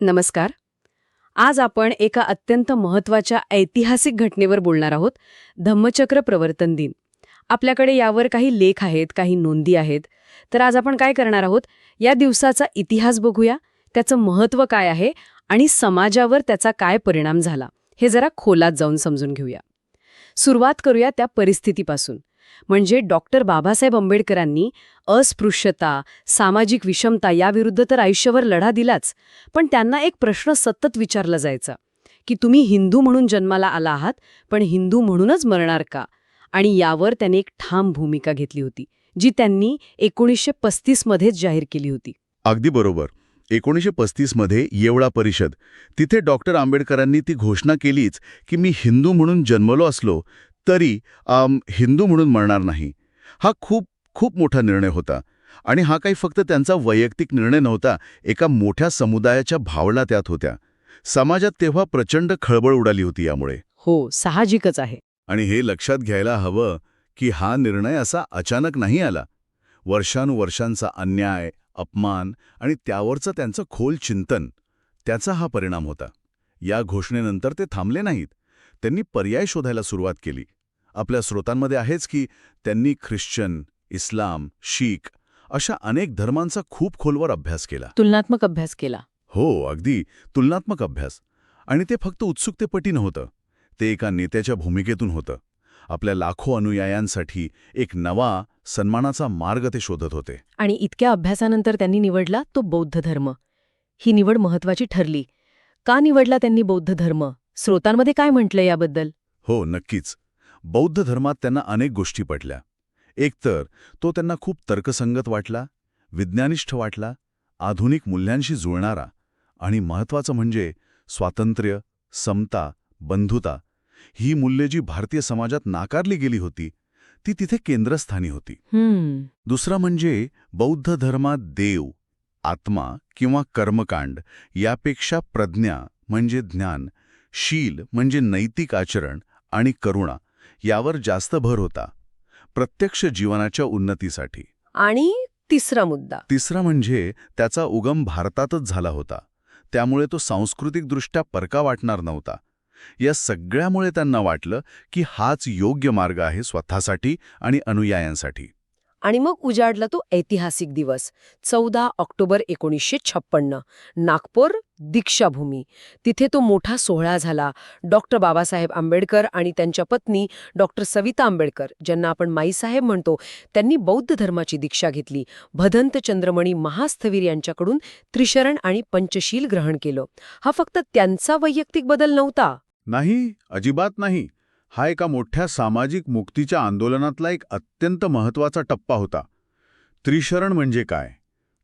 नमस्कार. आज आपण एका अत्यंत महत्त्वाच्या ऐतिहासिक घटनेवर बोलणार आहोत धम्मचक्र प्रवर्तन दिन. आपल्याकडे यावर काही लेख आहेत काही नोंदी आहेत. तर आज आपण काय करणार आहोत या दिवसाचा इतिहास बघूया त्याचं महत्त्व काय आहे आणि समाजावर त्याचा काय परिणाम झाला हे जरा खोलात जाऊन समजून घेऊया. सुरुवात करूया त्या परिस्थितीपासून. म्हणजे डॉक्टर बाबासाहेब आंबेडकरांनी अस्पृश्यता सामाजिक विषमता याविरुद्ध तर आयुष्यभर लढा दिलाच. पण त्यांना एक प्रश्न सतत विचारला जायचा की तुम्ही हिंदू म्हणून जन्माला आला आहात पण हिंदू म्हणूनच मरणार का? आणि यावर त्यांनी एक ठाम भूमिका घेतली होती जी त्यांनी एकोणीसशे पस्तीसमध्येच जाहीर केली होती. अगदी बरोबर. एकोणीसशे पस्तीसमध्ये येवळा परिषद. तिथे डॉक्टर आंबेडकरांनी ती घोषणा केलीच की मी हिंदू म्हणून जन्मलो असलो तरी आम, हिंदू म्हणून मरणार नाही. हा खूप खूप मोठा निर्णय होता. आणि हा काही फक्त त्यांचा वैयक्तिक निर्णय नव्हता एका मोठ्या समुदायाच्या भावना त्यात होत्या. समाजात तेव्हा प्रचंड खळबळ उडाली होती यामुळे. हो साहजिकच आहे. आणि हे लक्षात घ्यायला हवं की हा निर्णय असा अचानक नाही आला. वर्षानुवर्षांचा अन्याय अपमान आणि त्यावरचं त्यांचं खोल चिंतन त्याचा हा परिणाम होता. या घोषणेनंतर ते थांबले नाहीत. त्यांनी पर्याय शोधायला सुरुवात केली. आपल्या स्रोतांमध्ये आहेच की त्यांनी ख्रिश्चन इस्लाम शीख अशा अनेक धर्मांचा खूप खोलवर अभ्यास केला. तुलनात्मक अभ्यास केला. हो अगदी तुलनात्मक अभ्यास. आणि ते फक्त उत्सुकतेपटी नव्हतं. ते एका नेत्याच्या भूमिकेतून होतं. आपल्या लाखो अनुयायांसाठी एक नवा सन्मानाचा मार्ग ते शोधत होते. आणि इतक्या अभ्यासानंतर त्यांनी निवडला तो बौद्ध धर्म. ही निवड महत्वाची ठरली. का निवडला त्यांनी बौद्ध धर्म? स्रोतांमध्ये काय म्हटलं याबद्दल? हो नक्कीच. बौद्ध धर्मात त्यांना अनेक गोष्टी पटल्या. एकतर तो त्यांना खूप तर्कसंगत वाटला विज्ञानिष्ठ वाटला आधुनिक मूल्यांशी जुळणारा आणि महत्त्वाचं म्हणजे स्वातंत्र्य समता बंधुता ही मूल्ये जी भारतीय समाजात नाकारली गेली होती ती तिथे केंद्रस्थानी होती. दुसरा म्हणजे बौद्ध धर्मात देव आत्मा किंवा कर्मकांड यापेक्षा प्रज्ञा म्हणजे ज्ञान शील म्हणजे नैतिक आचरण आणि करुणा यावर जास्त भर होता. प्रत्यक्ष जीवनाच्या उन्नतीसाठी. आणि तिसरा मुद्दा. तिसरा म्हणजे त्याचा उगम भारतातच झाला होता. त्यामुळे तो सांस्कृतिकदृष्ट्या परका वाटणार नव्हता. या सगळ्यामुळे त्यांना वाटलं की हाच योग्य मार्ग आहे स्वतःसाठी आणि अनुयायांसाठी. आणि मग उजाडला तो ऐतिहासिक दिवस चौदा ऑक्टोबर एकोणीसशे छप्पन्न नागपूर दीक्षाभूमी. तिथे तो मोठा सोहळा झाला. डॉक्टर बाबासाहेब आंबेडकर आणि त्यांच्या पत्नी डॉक्टर सविता आंबेडकर ज्यांना आपण माईसाहेब म्हणतो त्यांनी बौद्ध धर्माची दीक्षा घेतली. भदंत चंद्रमणी महास्थवीर यांच्याकडून त्रिशरण आणि पंचशील ग्रहण केलं. हा फक्त त्यांचा वैयक्तिक बदल नव्हता. नाही अजिबात नाही. हा एका मोठ्या सामाजिक मुक्तीच्या आंदोलनातला एक अत्यंत महत्त्वाचा टप्पा होता. त्रिशरण म्हणजे काय?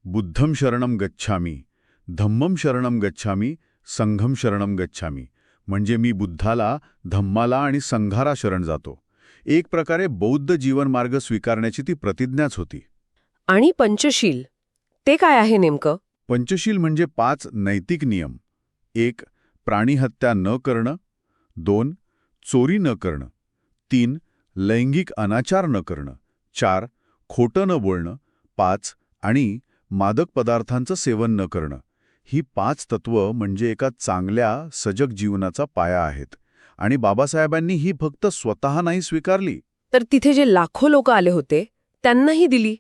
बुद्धम शरणम गच्छामी धम्मम शरणम गच्छामी संघम शरणम गच्छामी. म्हणजे मी बुद्धाला धम्माला आणि संघारा शरण जातो. एक प्रकारे बौद्ध जीवनमार्ग स्वीकारण्याची ती प्रतिज्ञाच होती. आणि पंचशील? ते काय आहे नेमकं? पंचशील म्हणजे पाच नैतिक नियम. एक प्राणीहत्या न करणं. दोन चोरी न करणं. तीन लैंगिक अनाचार न करणं. चार खोटं न बोलणं. पाच आणि मादक पदार्थांचं सेवन न करणं. ही पाच तत्व म्हणजे एका चांगल्या सजग जीवनाचा पाया आहेत. आणि बाबासाहेबांनी ही फक्त स्वतः नाही स्वीकारली. तर तिथे जे लाखो लोक आले होते त्यांनाही दिली.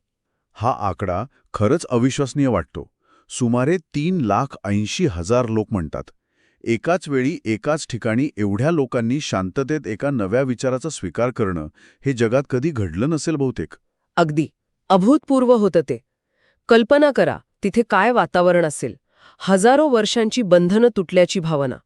हा आकडा खरंच अविश्वसनीय वाटतो. सुमारे तीन लाख ऐंशी हजार लोक म्हणतात. एकाच वेळी एकाच ठिकाणी एवढ्या लोकांनी शांततेत एका नव्या विचाराचा स्वीकार करणं हे जगात कधी घडलं नसेल बहुतेक. अगदी. अभूतपूर्व होतं ते. कल्पना करा तिथे काय वातावरण असेल. हजारो वर्षांची बंधनं तुटल्याची भावना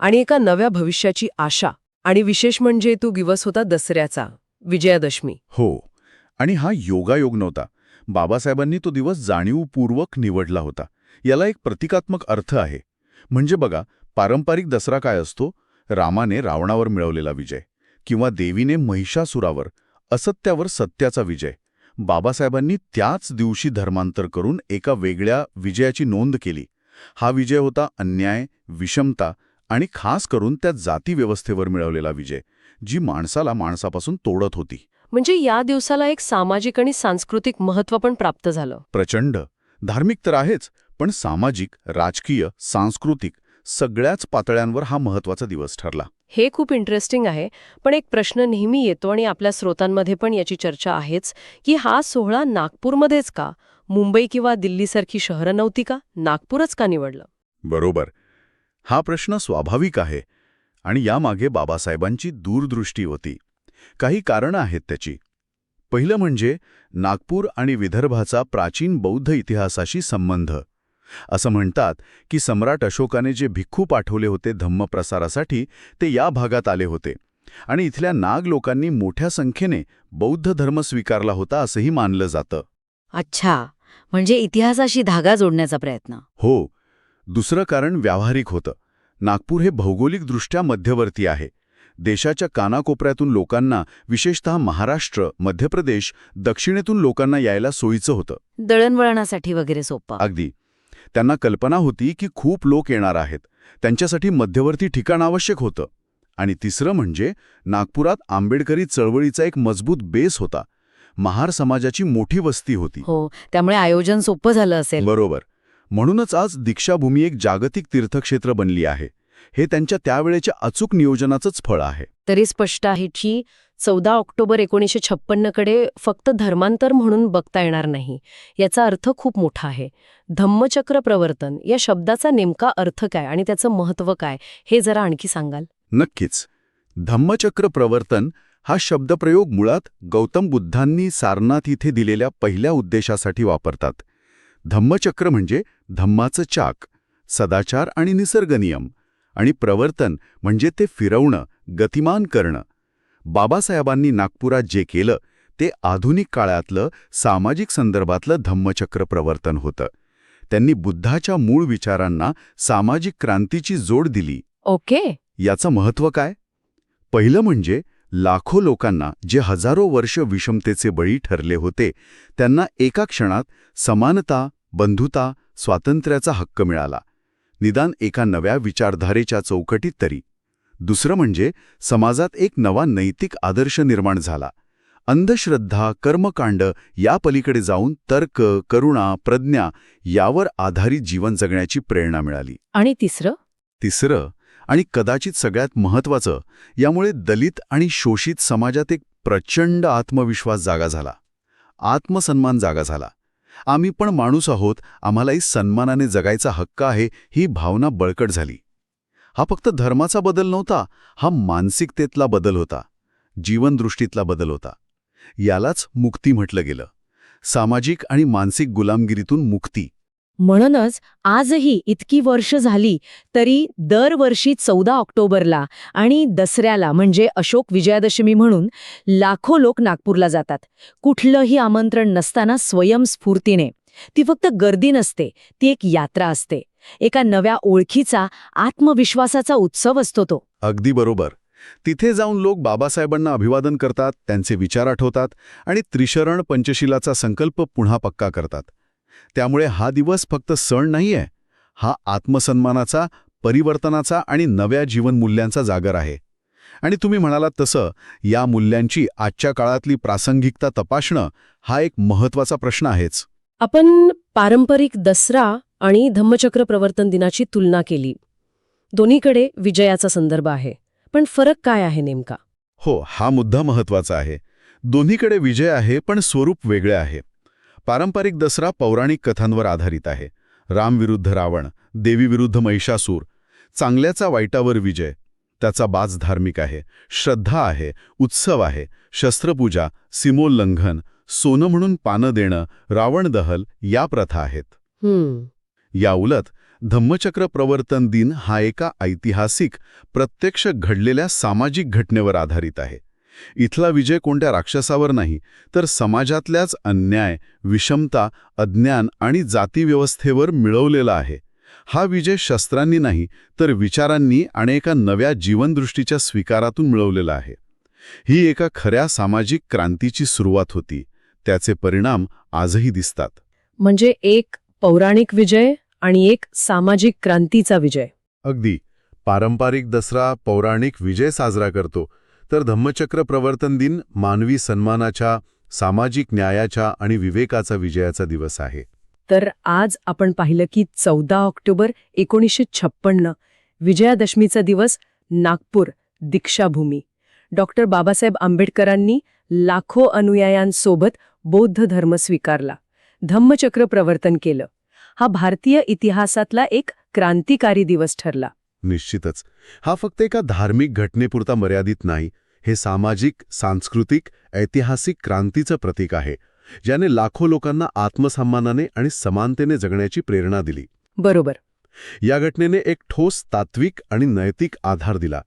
आणि एका नव्या भविष्याची आशा. आणि विशेष म्हणजे तो दिवस होता दसऱ्याचा विजयादशमी. हो. आणि हा योगायोग नव्हता. बाबासाहेबांनी तो दिवस जाणीवपूर्वक निवडला होता. याला एक प्रतिकात्मक अर्थ आहे. म्हणजे बघा पारंपरिक दसरा काय असतो? रामाने रावणावर मिळवलेला विजय किंवा देवीने महिषासुरावर असत्यावर सत्याचा विजय. बाबासाहेबांनी त्याच दिवशी धर्मांतर करून एका वेगळ्या विजयाची नोंद केली. हा विजय होता अन्याय विषमता आणि खास करून त्या जातीव्यवस्थेवर मिळवलेला विजय जी माणसाला माणसापासून तोडत होती. म्हणजे या दिवसाला एक सामाजिक आणि सांस्कृतिक महत्त्व पण प्राप्त झालं. प्रचंड. धार्मिक तर आहेच पण सामाजिक राजकीय सांस्कृतिक सगळ्याच पातळ्यांवर हा महत्त्वाचा दिवस ठरला. हे खूप इंटरेस्टिंग आहे पण एक प्रश्न नेहमी येतो आणि आपल्या स्रोतांमध्ये पण याची चर्चा आहेच की हा सोहळा नागपूरमध्येच का? मुंबई किंवा दिल्लीसारखी शहरं नव्हती का? नागपूरच का निवडलं? बरोबर. हा प्रश्न स्वाभाविक आहे आणि यामागे बाबासाहेबांची दूरदृष्टी होती. काही कारणं आहेत त्याची. पहिलं म्हणजे नागपूर आणि विदर्भाचा प्राचीन बौद्ध इतिहासाशी संबंध. असं म्हणतात की सम्राट अशोकाने जे भिक्खू पाठवले होते धम्मप्रसारासाठी ते या भागात आले होते. आणि इथल्या नाग लोकांनी मोठ्या संख्येने बौद्ध धर्म स्वीकारला होता असंही मानलं जातं. अच्छा म्हणजे इतिहासाशी धागा जोडण्याचा प्रयत्न. हो दुसरं कारण व्यावहारिक होतं. नागपूर हे भौगोलिकदृष्ट्या मध्यवर्ती आहे. देशाच्या कानाकोपऱ्यातून लोकांना विशेषतः महाराष्ट्र मध्य प्रदेश दक्षिणेतून लोकांना यायला सोयीचं होतं. दळणवळणासाठी वगैरे सोपं. अगदी. त्यांना कल्पना होती की खूप लोक येणार आहेत. त्यांच्यासाठी मध्यवर्ती ठिकाण आवश्यक होतं. आणि तिसरं म्हणजे नागपुरात आंबेडकरी चळवळीचा एक मजबूत बेस होता. महार समाजाची मोठी वस्ती होती. हो त्यामुळे आयोजन सोपं झालं असेल. बरोबर. म्हणूनच आज दीक्षाभूमी एक जागतिक तीर्थक्षेत्र बनली आहे. हे त्यांच्या त्यावेळेच्या अचूक नियोजनाचंच फळ आहे. तरी स्पष्ट आहे की चौदा ऑक्टोबर एकोणीसशे छप्पन्नकडे फक्त धर्मांतर म्हणून बघता येणार नाही. याचा अर्थ खूप मोठा आहे. धम्मचक्र प्रवर्तन या शब्दाचा नेमका अर्थ काय आणि त्याचं महत्त्व काय हे जरा आणखी सांगाल? नक्कीच. धम्मचक्र प्रवर्तन हा शब्दप्रयोग मुळात गौतम बुद्धांनी सारनाथ इथे दिलेल्या पहिल्या उद्देशासाठी वापरतात. धम्मचक्र म्हणजे धम्माचं चाक सदाचार आणि निसर्गनियम आणि प्रवर्तन म्हणजे ते फिरवणं गतिमान करणं. बाबासाहेबांनी नागपुरात जे केलं ते आधुनिक काळातलं सामाजिक संदर्भातलं धम्मचक्र प्रवर्तन होतं. त्यांनी बुद्धाच्या मूळ विचारांना सामाजिक क्रांतीची जोड दिली. ओके. याचं महत्त्व काय? पहिलं म्हणजे लाखो लोकांना जे हजारो वर्ष विषमतेचे बळी ठरले होते त्यांना एका क्षणात समानता बंधुता स्वातंत्र्याचा हक्क मिळाला. निदान एका नव्या विचारधारेच्या चौकटीत तरी. दुसरं म्हणजे समाजात एक नवा नैतिक आदर्श निर्माण झाला. अंधश्रद्धा कर्मकांड या पलीकडे जाऊन तर्क करुणा प्रज्ञा यावर आधारित जीवन जगण्याची प्रेरणा मिळाली. आणि तिसरं? तिसरं आणि कदाचित सगळ्यात महत्वाचं यामुळे दलित आणि शोषित समाजात एक प्रचंड आत्मविश्वास जागा झाला. आत्मसन्मान जागा झाला. आम्ही पण माणूस आहोत आम्हालाही सन्मानाने जगायचा हक्क आहे ही भावना बळकट झाली. हा फक्त धर्माचा बदल नव्हता हा मानसिकतेतला बदल होता जीवनदृष्टीतला बदल होता. यालाच मुक्ती म्हटलं गेलं. सामाजिक आणि मानसिक गुलामगिरीतून मुक्ती. म्हणूनच आजही इतकी वर्ष झाली तरी दरवर्षी चौदा ऑक्टोबरला आणि दसऱ्याला म्हणजे अशोक विजयादशमी म्हणून लाखो लोक नागपूरला जातात. कुठलंही आमंत्रण नसताना स्वयंस्फूर्तीने ती फक्त गर्दी नसते ती एक यात्रा असते. एका नव्या ओळखीचा आत्मविश्वासाचा उत्सव असतो तो. अगदी बरोबर. तिथे जाऊन लोक बाबासाहेबांना अभिवादन करतात त्यांचे विचार आठवतात आणि त्रिशरण पंचशिलाचा संकल्प पुन्हा पक्का करतात. त्यामुळे हा दिवस फक्त सण नाहीये. हा आत्मसन्मानाचा परिवर्तनाचा आणि नव्या जीवनमूल्यांचा जागर आहे. आणि तुम्ही म्हणालात तसं या मूल्यांची आजच्या काळातली प्रासंगिकता तपासणं हा एक महत्त्वाचा प्रश्न आहेच. आपण पारंपरिक दसरा आणि धम्मचक्र प्रवर्तन दिनाची तुलना केली. दोन्हीकडे विजयाचा संदर्भ आहे. पण फरक काय आहे नेमका? हो हा मुद्दा महत्त्वाचा आहे. दोन्हीकडे विजय आहे पण स्वरूप वेगळे आहे. पारंपरिक दसरा पौराणिक कथांवर आधारित आहे. राम विरुद्ध रावण देवी विरुद्ध महिषासूर चांगल्याचा वाईटावर विजय त्याचा बाज धार्मिक आहे श्रद्धा आहे उत्सव आहे शस्त्रपूजा सीमोल्लंघन सोनं म्हणून पानं देणं रावण दहल या प्रथा आहेत. हम्म. या उलट धम्मचक्र प्रवर्तन दिन हा एका ऐतिहासिक प्रत्यक्ष घडलेल्या सामाजिक घटनेवर आधारित आहे. इथला विजय कोणत्या राक्षसावर नाही तर समाजातल्याच अन्याय विषमता अज्ञान आणि जातीव्यवस्थेवर मिळवलेला आहे. हा विजय शस्त्रांनी नाही तर विचारांनी आणि एका नव्या जीवनदृष्टीच्या स्वीकारातून मिळवलेला आहे. ही एका खऱ्या सामाजिक क्रांतीची सुरुवात होती. त्याचे परिणाम आजही दिसतात. म्हणजे एक पौराणिक विजय आणि एक सामाजिक क्रांतीचा विजय. अगदी. पारंपरिक दसरा पौराणिक विजय साजरा करतो. तर धम्मचक्र प्रवर्तन दिन मानवी सन्मानाच्या सामाजिक न्यायाच्या आणि विवेकाचा विजयाचा दिवस आहे. तर आज आपण पाहिलं की चौदा ऑक्टोबर एकोणीसशे छप्पन्न विजयादशमीचा दिवस नागपूर दीक्षाभूमी. डॉक्टर बाबासाहेब आंबेडकरांनी लाखो अनुयायांसोबत बौद्ध धर्म स्वीकारला धम्मचक्र प्रवर्तन केलं. हा भारतीय इतिहासातला एक क्रांतिकारी दिवस ठरला. निश्चितच. हा फक्त एका धार्मिक घटनेपुरता मर्यादित नाही हे सामाजिक सांस्कृतिक ऐतिहासिक क्रांतीचं प्रतीक आहे ज्याने लाखो लोकांना आत्मसन्मानाने आणि समानतेने जगण्याची प्रेरणा दिली. बरोबर. या घटनेने एक ठोस तात्विक आणि नैतिक आधार दिला.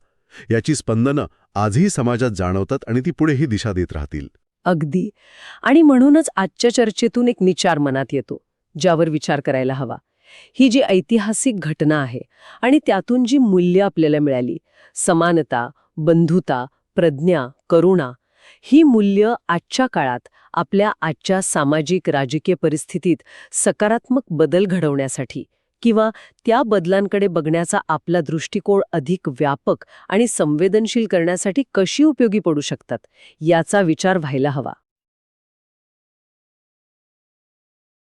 याची स्पंदनं आजही समाजात जाणवतात आणि ती पुढेही दिशा देत राहतील. अगदी. आणि म्हणूनच आजच्या चर्चेतून एक विचार मनात येतो ज्यावर विचार करायला हवा. ही जी ऐतिहासिक घटना आहे आणि त्यातून जी मूल्य आपल्याला मिळाली समानता बंधुता प्रज्ञा करुणा ही मूल्य आजच्या काळात आपल्या आजच्या सामाजिक राजकीय परिस्थितीत सकारात्मक बदल घडवण्यासाठी किंवा त्या बदलांकडे बघण्याचा आपला दृष्टिकोन अधिक व्यापक आणि संवेदनशील करण्यासाठी कशी उपयोगी पडू शकतात याचा विचार व्हायला हवा.